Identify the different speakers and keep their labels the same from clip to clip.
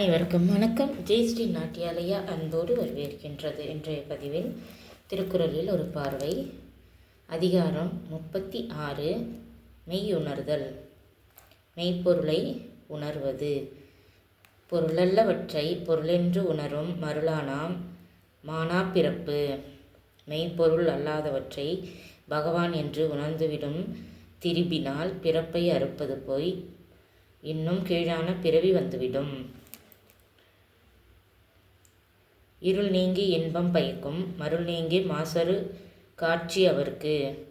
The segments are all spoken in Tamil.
Speaker 1: அனைவருக்கும் வணக்கம். ஜெயஸ்ரீ நாட்டியாலயா அன்போடு வரவேற்கின்றது. இன்றைய பதிவில் திருக்குறளில் ஒரு பார்வை. அதிகாரம் முப்பத்தி ஆறு. மெய்யுணர்தல். மெய்ப்பொருளை உணர்வது. பொருளல்லவற்றை பொருளென்று உணரும் மருளானாம் மானா பிறப்பு மெய்ப்பொருள் அல்லாதவற்றை பகவான் என்று உணர்ந்துவிடும் திரும்பினால் பிறப்பை அறுப்பது போய் இன்னும் கீழான பிறவி வந்துவிடும். இருள் நீங்கி இன்பம் பயக்கும் மருள் நீங்கி மாசறு காட்சி அவர்க்கு.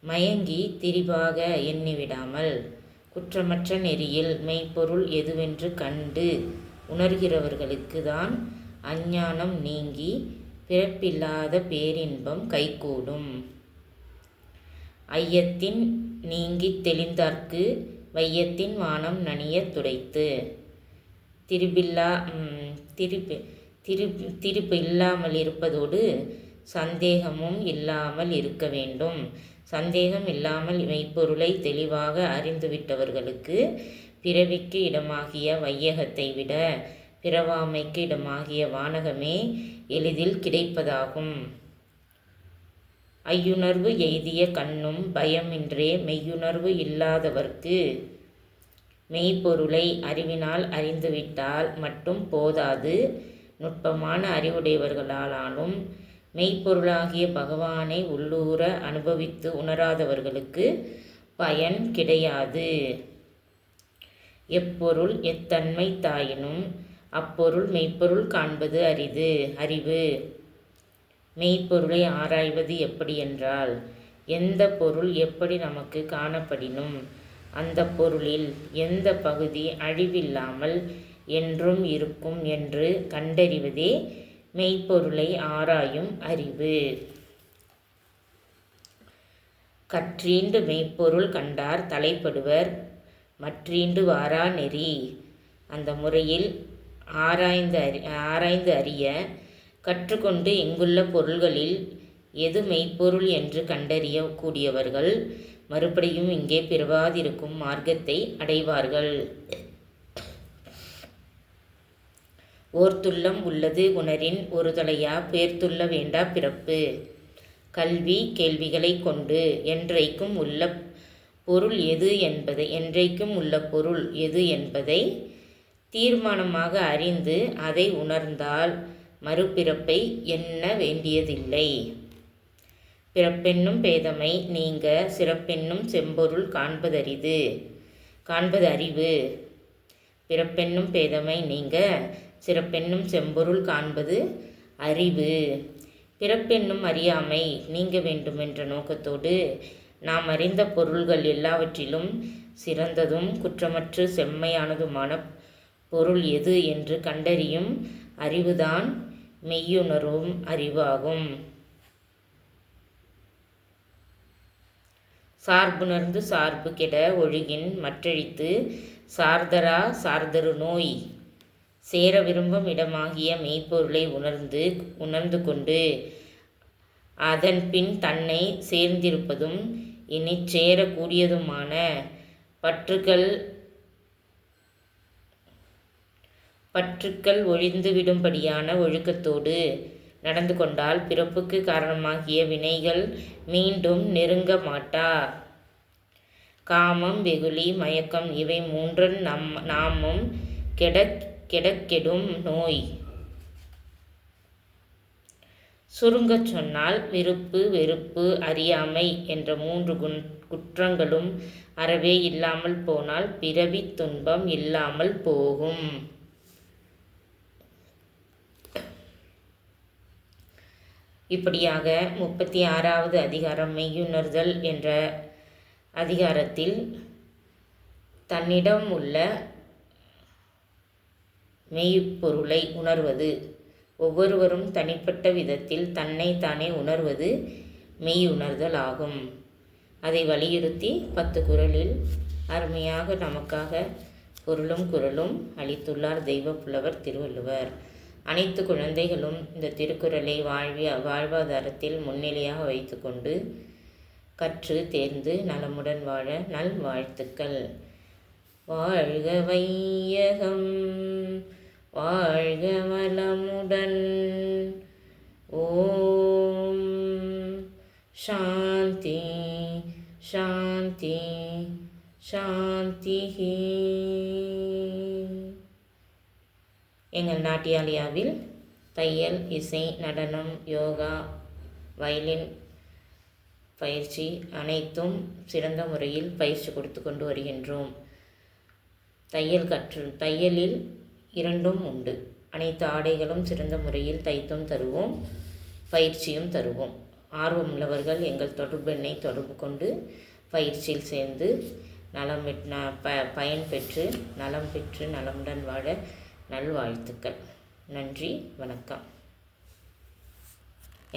Speaker 1: மயங்கி திரிபாக எண்ணிவிடாமல் குற்றமற்ற நெறியில் மெய்ப்பொருள் எதுவென்று கண்டு உணர்கிறவர்களுக்கு தான் அஞ்ஞானம் நீங்கி பிறப்பில்லாத பேரின்பம் கைகூடும். ஐயத்தின் நீங்கித் தெளிந்தார்க்கு வையத்தின் வானம் நனியத் துடைத்து. திருப்பில்லா திருப்பி திரு திருப்பு இல்லாமல் இருப்பதோடு சந்தேகமும் இல்லாமல் இருக்க வேண்டும். சந்தேகம் இல்லாமல் மெய்ப்பொருளை தெளிவாக அறிந்துவிட்டவர்களுக்கு பிறவிக்கு இடமாகிய வையகத்தை விட பிறவாமைக்கு இடமாகிய வானகமே எளிதில் கிடைப்பதாகும். ஐயுணர்வு எய்திய கண்ணும் பயமின்றே மெய்யுணர்வு இல்லாதவர்க்கு மெய்ப்பொருளை அறிவினால் அறிந்துவிட்டால் மட்டும் போதாது. நுட்பமான அறிவுடையவர்களாலும் மெய்ப்பொருளாகிய பகவானை உள்ளூர அனுபவித்து உணராதவர்களுக்கு பயன் கிடையாது. எப்பொருள் எத்தன்மை தாயினும் அப்பொருள் மெய்ப்பொருள் காண்பது அரிது. அறிவு. மெய்ப்பொருளை ஆராய்வது எப்படி என்றால் எந்த பொருள் எப்படி நமக்கு காணப்படினும் அந்த பொருளில் எந்த பகுதி அழிவில்லாமல் என்றும் இருக்கும் என்று கண்டறிவதே மெய்ப்பொருளை ஆராயும் அறிவு. கற்றீண்டு மெய்ப்பொருள் கண்டார் தலைப்படுவர் மற்றீண்டு வாரா நெறி. அந்த முறையில் ஆராய்ந்து அறி ஆராய்ந்து அறிய கற்றுக்கொண்டு இங்குள்ள பொருள்களில் எது மெய்ப்பொருள் என்று கண்டறிய கூடியவர்கள் மறுபடியும் இங்கே பிறவாதிருக்கும் மார்க்கத்தை அடைவார்கள். ஓர்த்துள்ளம் உள்ளது உணரின் ஒரு தலையா பேர்த்துள்ள வேண்டா பிறப்பு. கல்வி கேள்விகளை கொண்டு என்றைக்கும் உள்ள பொருள் எது என்பதை என்றைக்கும் உள்ள பொருள் எது என்பதை தீர்மானமாக அறிந்து அதை உணர்ந்தால் மறுபிறப்பை எண்ண வேண்டியதில்லை. பிறப்பென்னும் பேதமை நீங்க சிறப்பென்னும் செம்பொருள் காண்பதரிது. காண்பது அறிவு பிறப்பென்னும் பேதமை நீங்க சிறப்பென்னும் செம்பொருள் காண்பது அறிவு. பிறப்பென்னும் அறியாமை நீங்க வேண்டும் என்ற நோக்கத்தோடு நாம் அறிந்த பொருள்கள் எல்லாவற்றிலும் சிறந்ததும் குற்றமற்று செம்மையானதுமான பொருள் எது என்று கண்டறியும் அறிவுதான் மெய்யுணரும் அறிவாகும். சார்புணர்ந்து சார்பு கெட ஒழுகின் மற்றழித்து சார்தரா சார்தரு நோய். சேர விரும்பும் இடமாகிய மெய்ப்பொருளை உணர்ந்து உணர்ந்து கொண்டு அதன் பின் தன்னை சேர்ந்திருப்பதும் இனி சேரக்கூடியதுமான பற்றுக்கள் பற்றுக்கள் ஒழிந்துவிடும்படியான ஒழுக்கத்தோடு நடந்து கொண்டால் பிறப்புக்கு காரணமாகிய வினைகள் மீண்டும் நெருங்க மாட்டா. காமம் வெகுளி மயக்கம் இவை மூன்றன் நம் நாமும் கெடக் கெடக்கெடும் நோய். சுருங்கச் சொன்னால் விருப்பு வெறுப்பு அறியாமை என்ற மூன்று குண் குற்றங்களும் அறவே இல்லாமல் போனால் பிறவி துன்பம் இல்லாமல் போகும். இப்படியாக முப்பத்தி ஆறாவது அதிகாரம் மெய்யுணர்தல் என்ற அதிகாரத்தில் தன்னிடம் உள்ள மெய்ப்பொருளை உணர்வது. ஒவ்வொருவரும் தனிப்பட்ட விதத்தில் தன்னை தானே உணர்வது மெய் உணர்தல் ஆகும். அதை வலியுறுத்தி பத்து குரலில் அருமையாக நமக்காக பொருளும் குரலும் அளித்துள்ளார் தெய்வ புலவர் திருவள்ளுவர். அனைத்து குழந்தைகளும் இந்த திருக்குறளை வாழ்விய வாழ்வாதாரத்தில் முன்னிலையாக வைத்துக்கொண்டு கற்று தேர்ந்து நலமுடன் வாழ நல் வாழ்த்துக்கள் வாழ்க வையகம் வாழ்க வளமுடன். ஓம் சாந்தி சாந்தி சாந்தி எங்கள் நாட்டியாலயாவில் தையல் இசை நடனம் யோகா வயலின் பயிற்சி அனைத்தும் சிறந்த முறையில் பயிற்சி கொடுத்து கொண்டு வருகின்றோம். தையல் கற்று தையலில் இரண்டும் உண்டு. அனைத்து ஆடைகளும் சிறந்த முறையில் தைத்தும் தருவோம் பயிற்சியும் தருவோம். ஆர்வமுள்ளவர்கள் எங்கள் தொடர்பு எண்ணை தொடர்பு கொண்டு பயிற்சியில் சேர்ந்து நலம் ப பயன் பெற்று நலம் பெற்று நலமுடன் வாழ நல்வாழ்த்துக்கள். நன்றி வணக்கம்.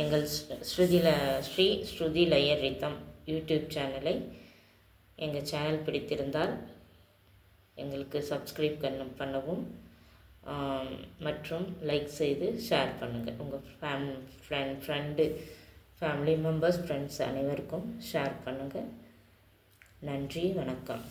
Speaker 1: எங்கள் ஸ்ருதில ஸ்ரீ ஸ்ருதி லயர் ரித்தம் யூடியூப் சேனலை எங்கள் சேனல் பிடித்திருந்தால் எங்களுக்கு சப்ஸ்கிரைப் பண்ணவும் மற்றும் லைக் செய்து ஷேர் பண்ணுங்கள் உங்கள் fam friend friend family members friends அனைவருக்கும் ஷேர் பண்ணுங்கள் நன்றி வணக்கம்.